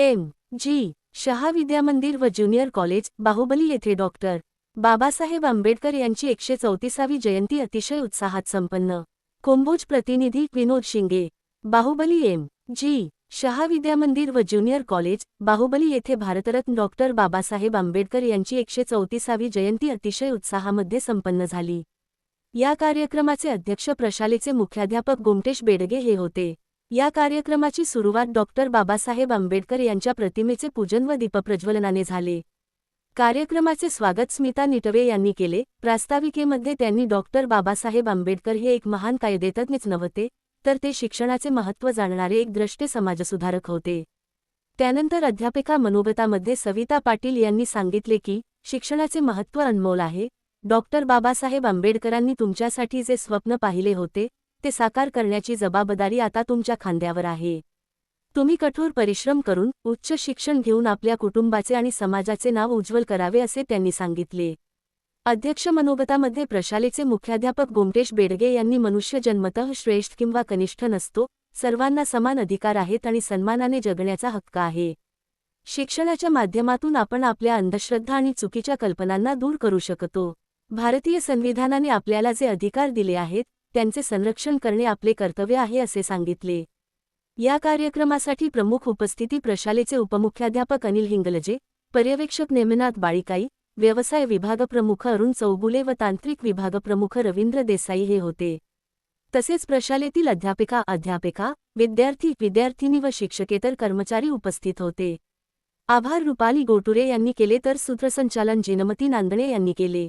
M. G. Shah Vidyamandir व junior college Baahubali येथे doctor Babasaheb Ambedkar यांची एकशे चौतीसावी जयंती अतिशय उत्साहात संपन्न. कोंबोज प्रतिनिधी विनोद शिंगे. बाहुबली एम. जी. शहा विद्यामंदिर व ज्युनियर कॉलेज बाहुबली येथे भारतरत्न डॉक्टर बाबासाहेब आंबेडकर यांची एकशे चौतीसावी जयंती अतिशय उत्साहामध्ये संपन्न झाली. या कार्यक्रमाचे अध्यक्ष प्रशालेचे मुख्याध्यापक गोमटेश बेडगे हे होते. या कार्यक्रमाची सुरुवात डॉक्टर बाबासाहेब आंबेडकर यांच्या प्रतिमेचे पूजन व दीपप्रज्वलनाने झाले. कार्यक्रमाचे स्वागत स्मिता निटवे यांनी केले. प्रास्ताविकेमध्ये त्यांनी डॉक्टर बाबासाहेब आंबेडकर हे एक महान कायदेतज्ञच नव्हते तर ते शिक्षणाचे महत्त्व जाणणारे एक द्रष्टे समाजसुधारक होते. त्यानंतर अध्यापिका मनोगतामध्ये सविता पाटील यांनी सांगितले की शिक्षणाचे महत्त्व अनमोल आहे. डॉक्टर बाबासाहेब आंबेडकरांनी तुमच्यासाठी जे स्वप्न पाहिले होते ते साकार करण्याची जबाबदारी आता तुमच्या खांद्यावर आहे. तुम्ही कठोर परिश्रम करून उच्च शिक्षण घेऊन आपल्या कुटुंबाचे आणि समाजाचे नाव उज्ज्वल करावे असे त्यांनी सांगितले. अध्यक्ष मनोगतामध्ये प्रशालेचे मुख्याध्यापक गोमटेश बेडगे यांनी मनुष्य जन्मतः श्रेष्ठ किंवा कनिष्ठ नसतो सर्वांना समान अधिकार आहेत आणि सन्मानाने जगण्याचा हक्क आहे. शिक्षणाच्या माध्यमातून आपण आपल्या अंधश्रद्धा आणि चुकीच्या कल्पनांना दूर करू शकतो. भारतीय संविधानाने आपल्याला जे अधिकार दिले आहेत त्यांचे संरक्षण करणे आपले कर्तव्य आहे असे सांगितले. या कार्यक्रमासाठी प्रमुख उपस्थिती प्रशालेचे उपमुख्याध्यापक अनिल हिंगलजे पर्यवेक्षक नेमनाथ बाळिकाई व्यवसाय विभागप्रमुख अरुण चौगुले व तांत्रिक विभागप्रमुख रवींद्र देसाई हे होते. तसेच प्रशालेतील अध्यापिका अध्यापिका विद्यार्थी विद्यार्थिनी व शिक्षकेतर कर्मचारी उपस्थित होते. आभार रुपाली गोटुरे यांनी केले तर सूत्रसंचालन जिनमती नांदणे यांनी केले.